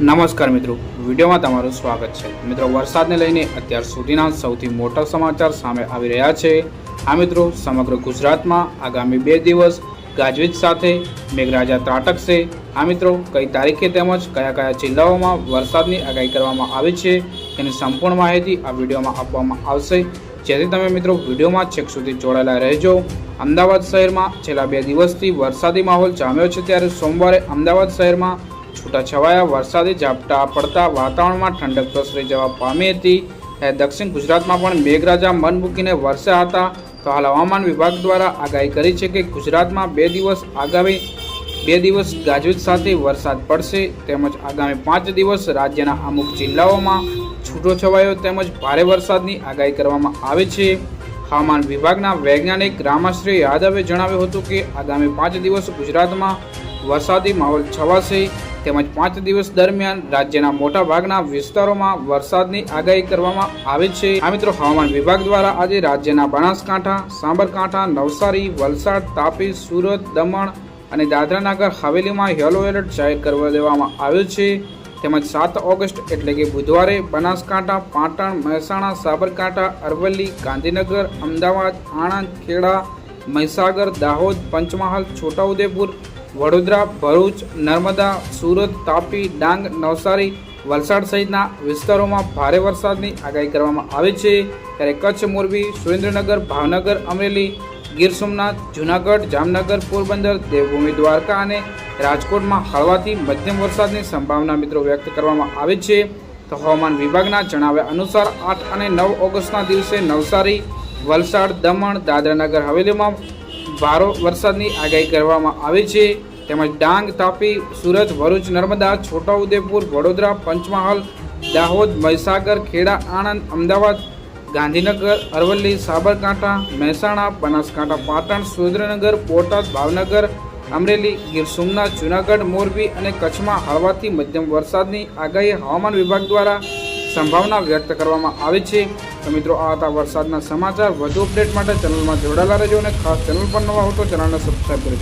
નમસ્કાર મિત્રો. વિડીયોમાં તમારું સ્વાગત છે. મિત્રો, વરસાદને લઈને અત્યાર સુધીના સૌથી મોટા સમાચાર સામે આવી રહ્યા છે. આ મિત્રો, સમગ્ર ગુજરાતમાં આગામી બે દિવસ ગાજવીજ સાથે મેઘરાજા ત્રાટકશે. આ મિત્રો, કઈ તારીખે તેમજ કયા કયા જિલ્લાઓમાં વરસાદની આગાહી કરવામાં આવી છે, તેની સંપૂર્ણ માહિતી આ વિડીયોમાં આપવામાં આવશે. જેથી તમે મિત્રો વિડીયોમાં છેક સુધી જોડાયેલા રહેજો. અમદાવાદ શહેરમાં છેલ્લા બે દિવસથી વરસાદી માહોલ જામ્યો છે. ત્યારે સોમવારે અમદાવાદ શહેરમાં છૂટાછવાયા, વરસાદી ઝાપટા પડતા વાતાવરણમાં ઠંડક પ્રસરી જવા પામી હતી. દક્ષિણ ગુજરાતમાં પણ મેઘરાજા મન મૂકીને વરસ્યા હતા. તો હાલ હવામાન વિભાગ દ્વારા આગાહી કરી છે કે ગુજરાતમાં બે દિવસ આગામી, બે દિવસ ગાજવીજ સાથે વરસાદ પડશે. તેમજ આગામી પાંચ દિવસ રાજ્યના અમુક જિલ્લાઓમાં છૂટોછવાયો તેમજ ભારે વરસાદની આગાહી કરવામાં આવે છે. હવામાન વિભાગના વૈજ્ઞાનિક રામાશ્રી યાદવે જણાવ્યું હતું કે આગામી પાંચ દિવસ ગુજરાતમાં વરસાદી માહોલ છવાશે. તેમજ પાંચ દિવસ દરમિયાન રાજ્યના મોટા ભાગના વિસ્તારોમાં વરસાદની આગાહી કરવામાં આવે છે. આ મિત્રો હવામાન વિભાગ દ્વારા આજે રાજ્યના બનાસકાંઠા, સાબરકાંઠા, નવસારી, વલસાડ, તાપી, સુરત, દમણ અને દાદરાનગર હવેલીમાં યલો એલર્ટ જાહેર કરવા દેવામાં આવ્યું છે. તેમજ સાત ઓગસ્ટ એટલે કે બુધવારે બનાસકાંઠા, પાટણ, મહેસાણા, સાબરકાંઠા, અરવલ્લી, ગાંધીનગર, અમદાવાદ, આણંદ, ખેડા, મહીસાગર, દાહોદ, પંચમહાલ, છોટાઉદેપુર વડોદરા, ભરૂચ, નર્મદા, સુરત, તાપી, ડાંગ, નવસારી, વલસાડ સહિતના વિસ્તારોમાં ભારે વરસાદની આગાહી કરવામાં આવી છે. ત્યારે કચ્છ, મોરબી, સુરેન્દ્રનગર, ભાવનગર, અમરેલી, ગીર સોમનાથ, જૂનાગઢ, જામનગર, પોરબંદર, દેવભૂમિ, દ્વારકા અને રાજકોટમાં હળવાથી મધ્યમ વરસાદની સંભાવના મિત્રો વ્યક્ત કરવામાં આવી છે. તો હવામાન વિભાગના જણાવ્યા અનુસાર આઠ અને નવ ઓગસ્ટના દિવસે નવસારી, વલસાડ, દમણ, દાદરાનગર હવેલીમાં ભારો વરસાદની આગાહી કરવામાં આવી છે. તેમજ ડાંગ, તાપી, સુરત, ભરૂચ, નર્મદા, છોટાઉદેપુર, વડોદરા, પંચમહાલ, દાહોદ, મહીસાગર, ખેડા, આણંદ, અમદાવાદ, ગાંધીનગર, અરવલ્લી, સાબરકાંઠા, મહેસાણા, બનાસકાંઠા, પાટણ, સુરેન્દ્રનગર, બોટાદ, ભાવનગર, અમરેલી, ગીર સોમનાથ, જૂનાગઢ, મોરબી અને કચ્છમાં હળવાથી મધ્યમ વરસાદની આગાહી હવામાન વિભાગ દ્વારા સંભાવના વ્યક્ત કરવામાં આવી છે. તો મિત્રો, આ હતા વરસાદના સમાચાર. વધુ અપડેટ માટે ચેનલમાં જોડાયેલા રહેજો અને ખાસ ચેનલ પર નવા હો તો ચેનલને સબસ્ક્રાઈબ કરી